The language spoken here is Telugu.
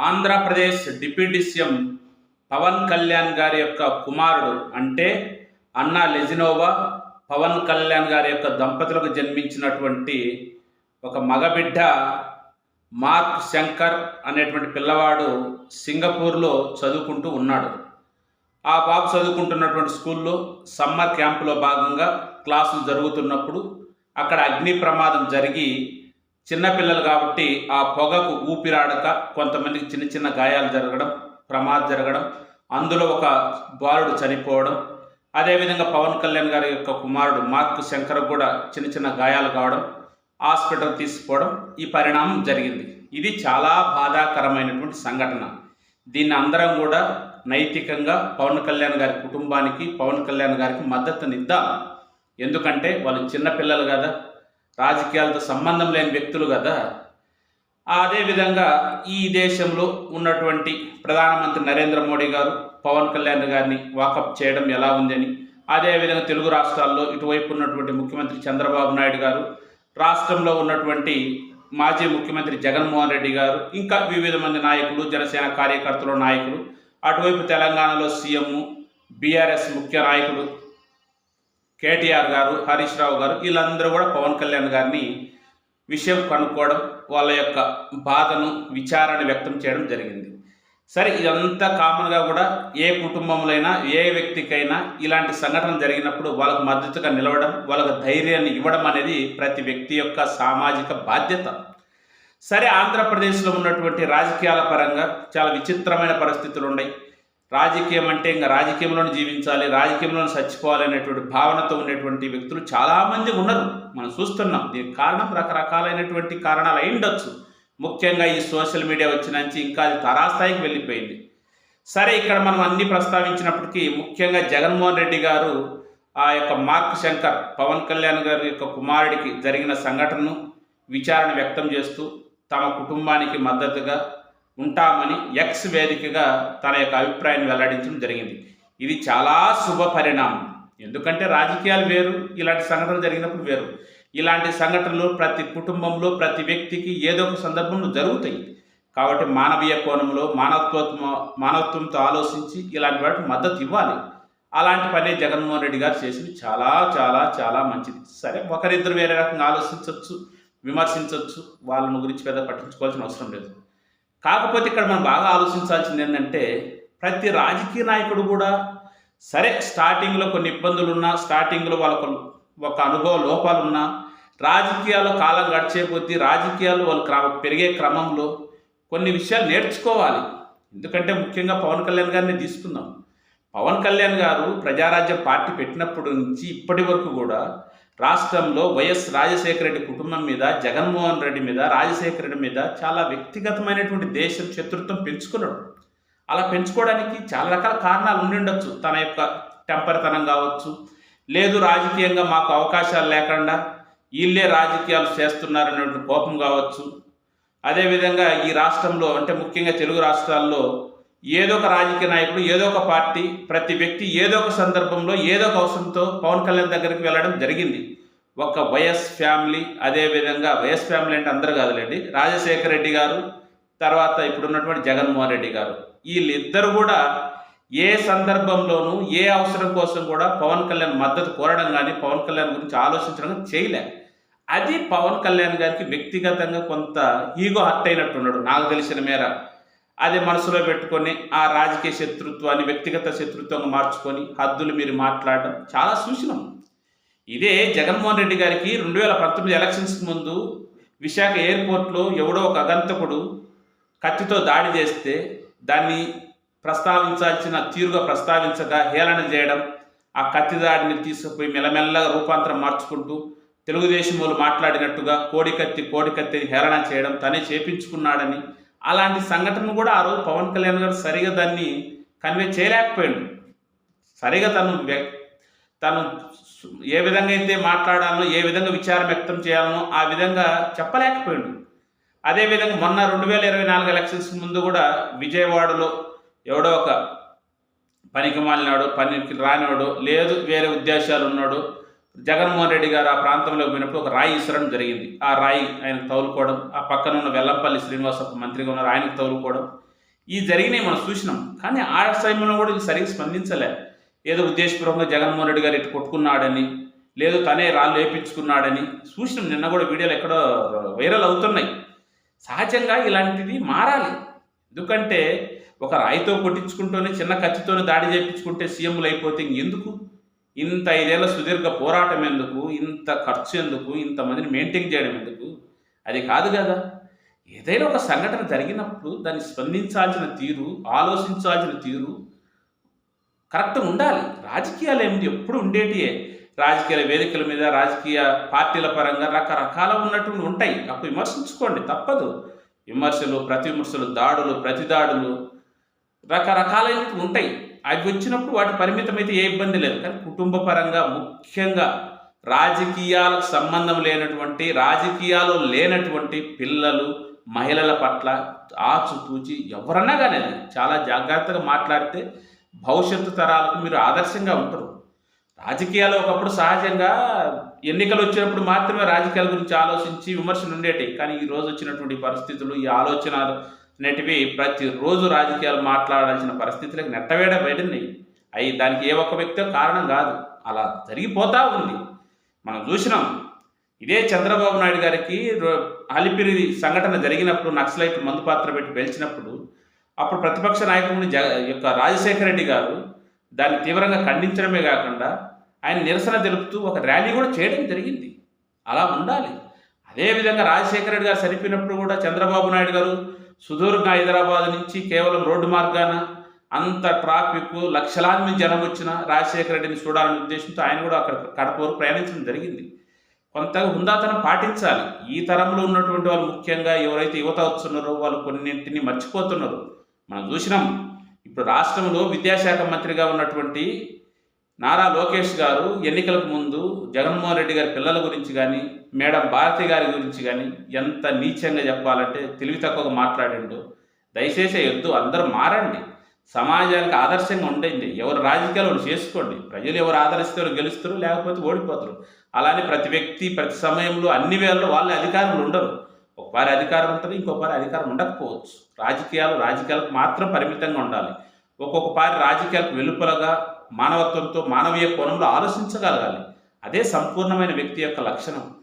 ఆంధ్రప్రదేశ్ డిప్యూటీ సీఎం పవన్ కళ్యాణ్ గారి యొక్క కుమారుడు అంటే అన్నా లెజినోవా పవన్ కళ్యాణ్ గారి యొక్క దంపతులకు జన్మించినటువంటి ఒక మగబిడ్డ మార్క్ శంకర్ అనేటువంటి పిల్లవాడు సింగపూర్లో చదువుకుంటూ ఉన్నాడు. ఆ బాబు చదువుకుంటున్నటువంటి స్కూల్లో సమ్మర్ క్యాంపులో భాగంగా క్లాసులు జరుగుతున్నప్పుడు అక్కడ అగ్ని ప్రమాదం జరిగి చిన్నపిల్లలు కాబట్టి ఆ పొగకు ఊపిరాడక కొంతమందికి చిన్న చిన్న గాయాలు జరగడం ప్రమాదం జరగడం అందులో ఒక బాలుడు చనిపోవడం. అదేవిధంగా పవన్ కళ్యాణ్ గారి యొక్క కుమారుడు మార్క్ శంకర్ కూడా చిన్న చిన్న గాయాలు కావడం హాస్పిటల్ తీసుకోవడం ఈ పరిణామం జరిగింది. ఇది చాలా బాధాకరమైనటువంటి సంఘటన. దీన్ని అందరం కూడా నైతికంగా పవన్ కళ్యాణ్ గారి కుటుంబానికి పవన్ కళ్యాణ్ గారికి మద్దతునిద్దాం ఎందుకంటే వాళ్ళు చిన్నపిల్లలు కదా రాజకీయాలతో సంబంధం లేని వ్యక్తులు కదా. అదేవిధంగా ఈ దేశంలో ఉన్నటువంటి ప్రధానమంత్రి నరేంద్ర మోడీ గారు పవన్ కళ్యాణ్ గారిని వాకప్ చేయడం ఎలా ఉందని అదేవిధంగా తెలుగు రాష్ట్రాల్లో ఇటువైపు ఉన్నటువంటి ముఖ్యమంత్రి చంద్రబాబు నాయుడు గారు రాష్ట్రంలో ఉన్నటువంటి మాజీ ముఖ్యమంత్రి జగన్మోహన్ రెడ్డి గారు ఇంకా వివిధ మంది నాయకులు జనసేన కార్యకర్తలు నాయకులు అటువైపు తెలంగాణలో సీఎం బీఆర్ఎస్ ముఖ్య నాయకులు కేటీఆర్ గారు హరీష్ రావు గారు వీళ్ళందరూ కూడా పవన్ కళ్యాణ్ గారిని విషయం కనుక్కోవడం వాళ్ళ యొక్క బాధను విచారాన్ని వ్యక్తం చేయడం జరిగింది. సరే ఇదంతా కామన్గా కూడా ఏ కుటుంబంలో ఏ వ్యక్తికైనా ఇలాంటి సంఘటన జరిగినప్పుడు వాళ్ళకు మద్దతుగా నిలవడం వాళ్ళకు ధైర్యాన్ని ఇవ్వడం అనేది ప్రతి వ్యక్తి యొక్క సామాజిక బాధ్యత. సరే ఆంధ్రప్రదేశ్లో ఉన్నటువంటి రాజకీయాల పరంగా చాలా విచిత్రమైన పరిస్థితులు ఉన్నాయి. రాజకీయం అంటే ఇంకా రాజకీయంలోనే జీవించాలి రాజకీయంలోనే చచ్చిపోవాలి అనేటువంటి భావనతో ఉండేటువంటి వ్యక్తులు చాలామంది ఉన్నారు. మనం చూస్తున్నాం. దీనికి కారణం రకరకాలైనటువంటి కారణాలు అయి ఉండొచ్చు. ముఖ్యంగా ఈ సోషల్ మీడియా వచ్చినంచి ఇంకా అది తరాస్థాయికి వెళ్ళిపోయింది. సరే ఇక్కడ మనం అన్ని ప్రస్తావించినప్పటికీ ముఖ్యంగా జగన్మోహన్ రెడ్డి గారు ఆ యొక్క మార్క్ శంకర్ పవన్ కళ్యాణ్ గారి యొక్క కుమారుడికి జరిగిన సంఘటనను విచారణ వ్యక్తం చేస్తూ తమ కుటుంబానికి మద్దతుగా ఉంటామని ఎక్స్ వేదికగా తన యొక్క అభిప్రాయాన్ని వెల్లడించడం జరిగింది. ఇది చాలా శుభ పరిణామం. ఎందుకంటే రాజకీయాలు వేరు ఇలాంటి సంఘటనలు జరిగినప్పుడు వేరు. ఇలాంటి సంఘటనలు ప్రతి కుటుంబంలో ప్రతి వ్యక్తికి ఏదో ఒక సందర్భంలో జరుగుతాయి. కాబట్టి మానవీయ కోణంలో మానవత్వ మానవత్వంతో ఆలోచించి ఇలాంటి వాటికి మద్దతు ఇవ్వాలి. అలాంటి పనే జగన్మోహన్ రెడ్డి గారు చేసింది చాలా చాలా చాలా మంచిది. సరే ఒకరిద్దరు వేరే రకంగా ఆలోచించవచ్చు విమర్శించవచ్చు. వాళ్ళని గురించి పెద్ద పట్టించుకోవాల్సిన అవసరం లేదు. కాకపోతే ఇక్కడ మనం బాగా ఆలోచించాల్సింది ఏంటంటే ప్రతి రాజకీయ నాయకుడు కూడా సరే స్టార్టింగ్లో కొన్ని ఇబ్బందులు ఉన్నా స్టార్టింగ్లో వాళ్ళకు ఒక అనుభవ లోపాలు ఉన్నా రాజకీయాల్లో కాలం గడిచే కొద్దీ రాజకీయాలు వాళ్ళు క్రమ పెరిగే క్రమంలో కొన్ని విషయాలు నేర్చుకోవాలి. ఎందుకంటే ముఖ్యంగా పవన్ కళ్యాణ్ గారిని తీసుకుందాం. పవన్ కళ్యాణ్ గారు ప్రజారాజ్యం పార్టీ పెట్టినప్పటి నుంచి ఇప్పటి వరకు కూడా రాష్ట్రంలో వైఎస్ రాజశేఖర రెడ్డి కుటుంబం మీద జగన్మోహన్ రెడ్డి మీద రాజశేఖర రెడ్డి మీద చాలా వ్యక్తిగతమైనటువంటి దేశం శత్రుత్వం పెంచుకున్నాడు. అలా పెంచుకోవడానికి చాలా రకాల కారణాలు ఉండి ఉండొచ్చు. తన యొక్క టెంపర్తనం కావచ్చు లేదు రాజకీయంగా మాకు అవకాశాలు లేకుండా వీళ్ళే రాజకీయాలు చేస్తున్నారనేటువంటి కోపం కావచ్చు. అదేవిధంగా ఈ రాష్ట్రంలో అంటే ముఖ్యంగా తెలుగు రాష్ట్రాల్లో ఏదో ఒక రాజకీయ నాయకుడు ఏదో ఒక పార్టీ ప్రతి వ్యక్తి ఏదో ఒక సందర్భంలో ఏదో ఒక అవసరంతో పవన్ కళ్యాణ్ దగ్గరికి వెళ్ళడం జరిగింది. ఒక వైఎస్ ఫ్యామిలీ అదేవిధంగా వైఎస్ ఫ్యామిలీ అంటే అందరు కాదులేండి రాజశేఖర రెడ్డి గారు తర్వాత ఇప్పుడున్నటువంటి జగన్మోహన్ రెడ్డి గారు. వీళ్ళిద్దరు కూడా ఏ సందర్భంలోనూ ఏ అవసరం కోసం కూడా పవన్ కళ్యాణ్ మద్దతు కోరడం కానీ పవన్ కళ్యాణ్ గురించి ఆలోచించడం చేయలే. అది పవన్ కళ్యాణ్ గారికి వ్యక్తిగతంగా కొంత ఈగో హర్ట్ అయినట్టున్నాడు నాకు తెలిసిన మేర. అది మనసులో పెట్టుకొని ఆ రాజకీయ శత్రుత్వాన్ని వ్యక్తిగత శత్రుత్వంగా మార్చుకొని హద్దులు మీరు మాట్లాడడం చాలా సూచనం. ఇదే జగన్మోహన్ రెడ్డి గారికి రెండు వేల పంతొమ్మిది ఎలక్షన్స్ ముందు విశాఖ ఎయిర్పోర్ట్లో ఎవడో ఒక అగంతకుడు కత్తితో దాడి చేస్తే దాన్ని ప్రస్తావించాల్సిన తీరుగా ప్రస్తావించగా హేళన చేయడం ఆ కత్తి దాడిని తీసుకుపోయి మెల్లమెల్లగా రూపాంతరం మార్చుకుంటూ తెలుగుదేశం వాళ్ళు మాట్లాడినట్టుగా కోడి కత్తి కోడి కత్తిని హేళన చేయడం తనే చేపించుకున్నాడని అలాంటి సంఘటన కూడా ఆ రోజు పవన్ కళ్యాణ్ గారు సరిగా దాన్ని కన్వే చేయలేకపోయాడు. సరిగా తను తను ఏ విధంగా అయితే మాట్లాడాలో ఏ విధంగా విచారం వ్యక్తం చేయాలనో ఆ విధంగా చెప్పలేకపోయాడు. అదేవిధంగా మొన్న రెండు వేల ఇరవై నాలుగు ఎలక్షన్స్ ముందు కూడా విజయవాడలో ఎవడో ఒక పనికి మాలినాడు పనికి రానివాడు లేదు వేరే ఉద్దేశాలు ఉన్నాడు జగన్మోహన్ రెడ్డి గారు ఆ ప్రాంతంలో పోయినప్పుడు ఒక రాయి ఇసరడం జరిగింది. ఆ రాయి ఆయనకు తగులుకోవడం ఆ పక్కన ఉన్న వెల్లంపల్లి శ్రీనివాస మంత్రిగా ఉన్నారు ఆయనకు తగులుకోవడం ఈ జరిగినాయి మనం చూసినాం. కానీ ఆ సమయంలో కూడా ఇది సరిగ్గా స్పందించలే. ఏదో ఉద్దేశపూర్వకంగా జగన్మోహన్ రెడ్డి గారు ఇటు కొట్టుకున్నాడని లేదు తనే రాళ్ళు వేపించుకున్నాడని చూసినాం. నిన్న కూడా వీడియోలు ఎక్కడో వైరల్ అవుతున్నాయి. సహజంగా ఇలాంటిది మారాలి. ఎందుకంటే ఒక రాయితో కొట్టించుకుంటూనే చిన్న కత్తితోనే దాడి చేయించుకుంటే సీఎంలు అయిపోతే ఎందుకు ఇంత ఐదేళ్ళ సుదీర్ఘ పోరాటం ఎందుకు? ఇంత ఖర్చు ఎందుకు? ఇంతమందిని మెయింటైన్ చేయడం ఎందుకు? అది కాదు కదా. ఏదైనా ఒక సంఘటన జరిగినప్పుడు దాన్ని స్పందించాల్సిన తీరు ఆలోచించాల్సిన తీరు కరెక్ట్ ఉండాలి. రాజకీయాలు ఏమిటి? ఎప్పుడు ఉండేటియే. రాజకీయ వేదికల మీద రాజకీయ పార్టీల పరంగా రకరకాల ఉన్నటువంటి ఉంటాయి. అప్పుడు విమర్శించుకోండి. తప్పదు. విమర్శలు ప్రతి విమర్శలు దాడులు ప్రతి దాడులు రకరకాలైనవి ఉంటాయి. అవి వచ్చినప్పుడు వాటి పరిమితమైతే ఏ ఇబ్బంది లేదు. కానీ కుటుంబ పరంగా ముఖ్యంగా రాజకీయాలకు సంబంధం లేనటువంటి రాజకీయాలు లేనటువంటి పిల్లలు మహిళల పట్ల ఆచుతూచి ఎవరన్నా కానీ చాలా జాగ్రత్తగా మాట్లాడితే భవిష్యత్తు తరాలకు మీరు ఆదర్శంగా ఉంటారు. రాజకీయాలు ఒకప్పుడు సహజంగా ఎన్నికలు వచ్చినప్పుడు మాత్రమే రాజకీయాల గురించి ఆలోచించి విమర్శలు ఉండేవి కానీ ఈ రోజు వచ్చినటువంటి పరిస్థితులు ఈ ఆలోచనలు అనేటివి ప్రతిరోజు రాజకీయాలు మాట్లాడాల్సిన పరిస్థితులకు నెట్టవేడ బయటన్నాయి అవి దానికి ఏ ఒక్క వ్యక్తి కారణం కాదు. అలా జరిగిపోతా ఉంది. మనం చూసినాం. ఇదే చంద్రబాబు నాయుడు గారికి అలిపిరి సంఘటన జరిగినప్పుడు నక్సలైట్ మందు పాత్ర పెట్టి పేల్చినప్పుడు అప్పుడు ప్రతిపక్ష నాయకుడిని జ యొక్క రాజశేఖర రెడ్డి గారు దాన్ని తీవ్రంగా ఖండించడమే కాకుండా ఆయన నిరసన తెలుపుతూ ఒక ర్యాలీ కూడా చేయడం జరిగింది. అలా ఉండాలి. అదేవిధంగా రాజశేఖర రెడ్డి గారు చనిపోయినప్పుడు కూడా చంద్రబాబు నాయుడు గారు సుదూర్ఘ హైదరాబాద్ నుంచి కేవలం రోడ్డు మార్గాన అంత ట్రాఫిక్ లక్షలాది మంది జనం వచ్చిన రాజశేఖర రెడ్డిని చూడాలనే ఉద్దేశంతో ఆయన కూడా అక్కడ కడప వరకు ప్రయాణించడం జరిగింది. కొంత హుందాతనం పాటించాలి. ఈ తరంలో ఉన్నటువంటి వాళ్ళు ముఖ్యంగా ఎవరైతే యువత వస్తున్నారో వాళ్ళు కొన్నింటిని మర్చిపోతున్నారు. మనం చూసినాం. ఇప్పుడు రాష్ట్రంలో విద్యాశాఖ మంత్రిగా ఉన్నటువంటి నారా లోకేష్ గారు ఎన్నికలకు ముందు జగన్మోహన్ రెడ్డి గారి పిల్లల గురించి కానీ మేడం భారతి గారి గురించి కానీ ఎంత నీచంగా చెప్పాలంటే తెలివి తక్కువగా మాట్లాడిండు. దయచేసి వద్దు అందరూ మారండి. సమాజానికి ఆదర్శంగా ఉండండి. ఎవరు రాజకీయాలు వాళ్ళు చేసుకోండి. ప్రజలు ఎవరు ఆదరిస్తారు గెలుస్తారు లేకపోతే ఓడిపోతారు. అలానే ప్రతి వ్యక్తి ప్రతి సమయంలో అన్ని వేళల్లో వాళ్ళ అధికారులు ఉండరు. ఒకవారి అధికారం ఉంటుంది ఇంకొకవారి అధికారం ఉండకపోవచ్చు. రాజకీయాలు రాజకీయాలకు మాత్రం పరిమితంగా ఉండాలి. ఒక్కొక్క పారి రాజకీయాలకు వెలుపలగా మానవత్వంతో మానవీయ కోణంలో ఆలోచించగలగాలి. అదే సంపూర్ణమైన వ్యక్తి యొక్క లక్షణం.